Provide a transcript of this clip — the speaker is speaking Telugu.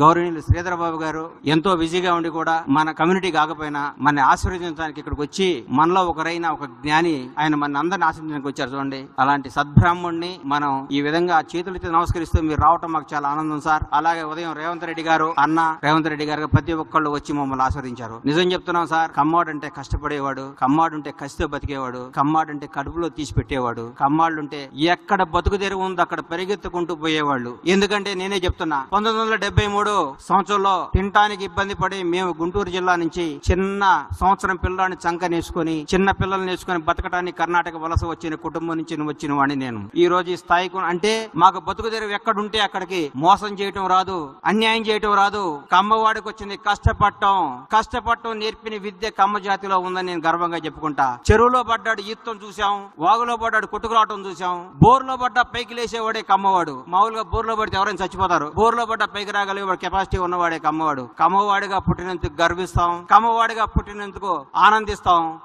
గౌరవనీయులు శ్రీధరబాబు గారు ఎంతో బిజీగా ఉండి కూడా మన కమ్యూనిటీ కాకపోయినా మన ఆశీర్వదించడానికి ఇక్కడికి వచ్చి మనలో ఒకరైన ఒక జ్ఞాని ఆయన మన అందరిని ఆశీర్వదించడానికి వచ్చారు చూడండి. అలాంటి సద్బ్రాహ్మణ్ణి మనం ఈ విధంగా చేతులతో నమస్కరిస్తూ మీరు రావటం మాకు చాలా ఆనందం సార్. అలాగే ఉదయం రేవంత్ రెడ్డి గారు అన్న రేవంత్ రెడ్డి గారు ప్రతి ఒక్కళ్ళు వచ్చి మమ్మల్ని ఆస్వాదించారు నిజం చెప్తున్నాం సార్ కమ్మాడంటే కష్టపడేవాడు కమ్మాడు ఉంటే కసితో బతికేవాడు కమ్మాడంటే కడుపులో తీసి పెట్టేవాడు కమ్మాళ్ళుంటే ఎక్కడ బతుకు తెరువు ఉందో అక్కడ పరిగెత్తుకుంటూ పోయేవాళ్ళు. ఎందుకంటే నేనే చెప్తున్నా పంతొమ్మిది వందల డెబ్బై మూడు సంవత్సరంలో తినటానికి ఇబ్బంది పడి మేము గుంటూరు జిల్లా నుంచి చిన్న సంవత్సరం పిల్లాన్ని చంకనేసుకుని చిన్న పిల్లల్ని నేర్చుకొని బతకటానికి కర్ణాటక వలస వచ్చిన కుటుంబం నుంచి వచ్చిన వాడిని నేను. ఈ రోజు ఈ స్థాయికి అంటే మాకు బతుకు తెరువు ఎక్కడుంటే అక్కడికి మోసం చేయటం రాదు అన్యాయం చేయటం రాదు. కమ్మవాడికి వచ్చింది కష్టపడటం కష్టపడటం నేర్పిన విద్య కమ్మ జాతిలో ఉందని నేను గర్వంగా చెప్పుకుంటా. చెరువులో పడ్డాడు ఈత్తం చూసాం వాగులో పడ్డాడు కొట్టుకురావటం చూసాం బోర్లో పడ్డ పైకి లేసేవాడే కమ్మవాడు. మామూలుగా బోర్లో పడితే ఎవరైనా చచ్చిపోతారు. బోర్లో పడ్డ పైకి రాగలిగే కెపాసిటీ ఉన్నవాడే కమ్మవాడు. కమ్మవాడిగా పుట్టినందుకు గర్విస్తాం. కమ్మవాడిగా పుట్టినందుకు ఆనందిస్తాం.